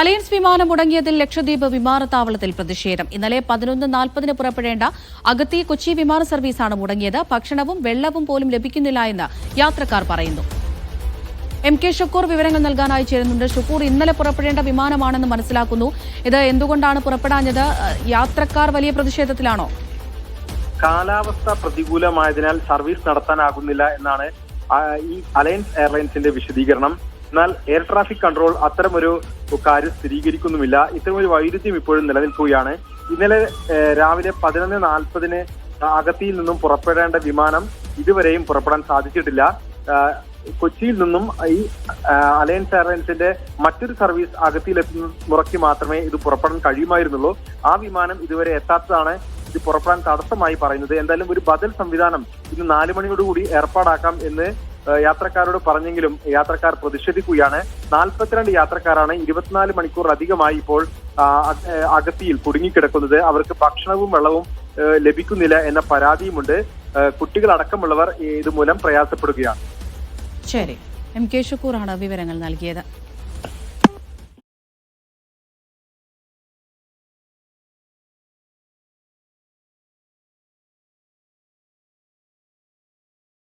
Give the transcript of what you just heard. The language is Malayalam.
അലയൻസ് വിമാനം മുടങ്ങിയതിൽ ലക്ഷദ്വീപ് വിമാനത്താവളത്തിൽ പ്രതിഷേധം. ഇന്നലെ പതിനൊന്ന് നാൽപ്പതിന് പുറപ്പെടേണ്ട അഗത്തി കൊച്ചി വിമാന സർവീസാണ് മുടങ്ങിയത്. ഭക്ഷണവും വെള്ളവും പോലും ലഭിക്കുന്നില്ല എന്ന് യാത്രക്കാർ പറയുന്നു. എം കെ ഷക്കൂർ വിവരങ്ങൾ നൽകാനായി ചേരുന്നുണ്ട്. ഷക്കൂർ ഇന്നലെ പുറപ്പെടേണ്ട വിമാനമാണെന്ന് മനസ്സിലാക്കുന്നു. ഇത് എന്തുകൊണ്ടാണ് പുറപ്പെടാഞ്ഞത്? യാത്രക്കാർ വലിയ പ്രതിഷേധത്തിലാണോ? കാലാവസ്ഥ പ്രതികൂലമായതിനാൽ സർവീസ് നടത്താനാകുന്നില്ല എന്നാണ് ഈ അലയൻസ് എയർലൈൻസിന്റെ വിശദീകരണം. എന്നാൽ എയർ ട്രാഫിക് കൺട്രോൾ അത്തരമൊരു കാര്യം സ്ഥിരീകരിക്കുന്നുമില്ല. ഇത്തരമൊരു വൈരുദ്ധ്യം ഇപ്പോഴും നിലനിൽക്കുകയാണ്. ഇന്നലെ രാവിലെ പതിനൊന്ന് നാൽപ്പതിന് അഗത്തിയിൽ നിന്നും പുറപ്പെടേണ്ട വിമാനം ഇതുവരെയും പുറപ്പെടാൻ സാധിച്ചിട്ടില്ല. കൊച്ചിയിൽ നിന്നും ഈ അലയൻസ് എയർലൈൻസിന്റെ മറ്റൊരു സർവീസ് അകത്തിയിലെത്തുന്ന മുറയ്ക്ക് മാത്രമേ ഇത് പുറപ്പെടാൻ കഴിയുമായിരുന്നുള്ളൂ. ആ വിമാനം ഇതുവരെ എത്താത്തതാണ് ഇത് പുറപ്പെടാൻ തടസ്സമായി പറയുന്നത്. എന്തായാലും ഒരു ബദൽ സംവിധാനം ഇന്ന് നാലു മണിയോടുകൂടി ഏർപ്പാടാക്കാം എന്ന് യാത്രക്കാരോട് പറഞ്ഞെങ്കിലും യാത്രക്കാർ പ്രതിഷേധിക്കുകയാണ്. നാൽപ്പത്തിരണ്ട് യാത്രക്കാരാണ് ഇരുപത്തിനാല് മണിക്കൂർ അധികമായി ഇപ്പോൾ അകത്തിയിൽ കുടുങ്ങിക്കിടക്കുന്നത്. അവർക്ക് ഭക്ഷണവും വെള്ളവും ലഭിക്കുന്നില്ല എന്ന പരാതിയുമുണ്ട്. കുട്ടികളടക്കമുള്ളവർ ഇതുമൂലം പ്രയാസപ്പെടുകയാണ്. ശരി. എം കെ ഷുക്കൂറാണ് വിവരങ്ങൾ നൽകിയത്.